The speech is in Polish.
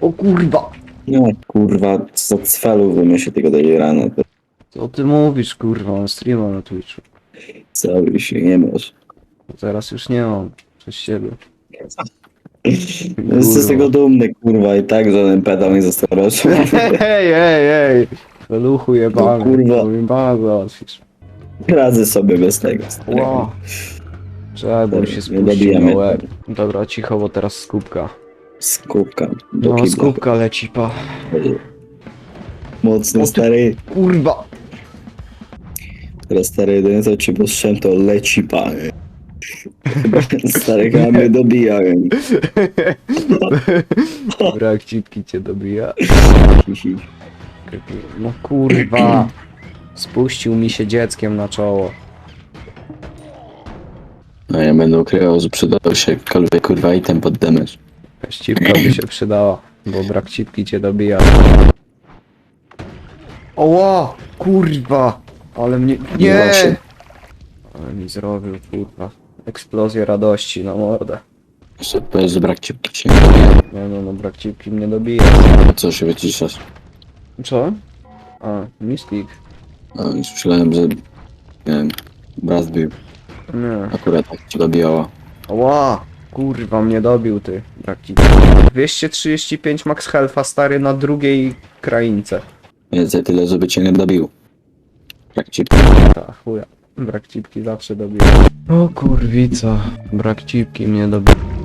O kurwa! No kurwa, co cfelu wymyśli tego Delirana, to Co ty mówisz, kurwa? Mam streama na Twitchu. cały się nie masz. Teraz już nie mam. Przez siebie. Jestem z tego dumny, kurwa, i tak żaden pedał nie został roczny. Hej, hej, hej! Feluchu jebany. No kurwa. Jebany załatwisz. Radzę sobie bez tego. Wow. Czekaj, bo mi się Nie spuścił dobijamy. na łeb. Dobra, cicho, bo teraz skupka. Skupka. Do No, kibla. skupka leci, pa. Mocny O ty- stary. Kurwa! Teraz stary jedyne co ci postrzem to leci pany. Stary chyba mnie dobija. wiem. Brak cipki cię dobija. No kurwa. Spuścił mi się dzieckiem na czoło. No ja będę ukrywał, że przydał się jakkolwiek kurwa item pod damage. Jakaś cipka by się przydała, bo brak cipki cię dobija. Oła! Kurwa! Ale mnie... Nie! Ale mi zrobił, kurwa. Eksplozję radości na mordę. Jeszcze powiedz, że brak ci się. Nie no, no brak cipki mnie dobija. Co się wyciszasz? Co? A, misklik. No już myślałem, że nie wiem, brat bił. Nie. Akurat tak ci dobijało. Ła! Kurwa mnie dobił ty, brak cipki. 235 max health'a stary na drugiej kraince. Więcej tyle, żeby cię nie dobił. Jak ci Ta chuja. Brak cipki zawsze dobija. O kurwica. Brak cipki mnie dobija.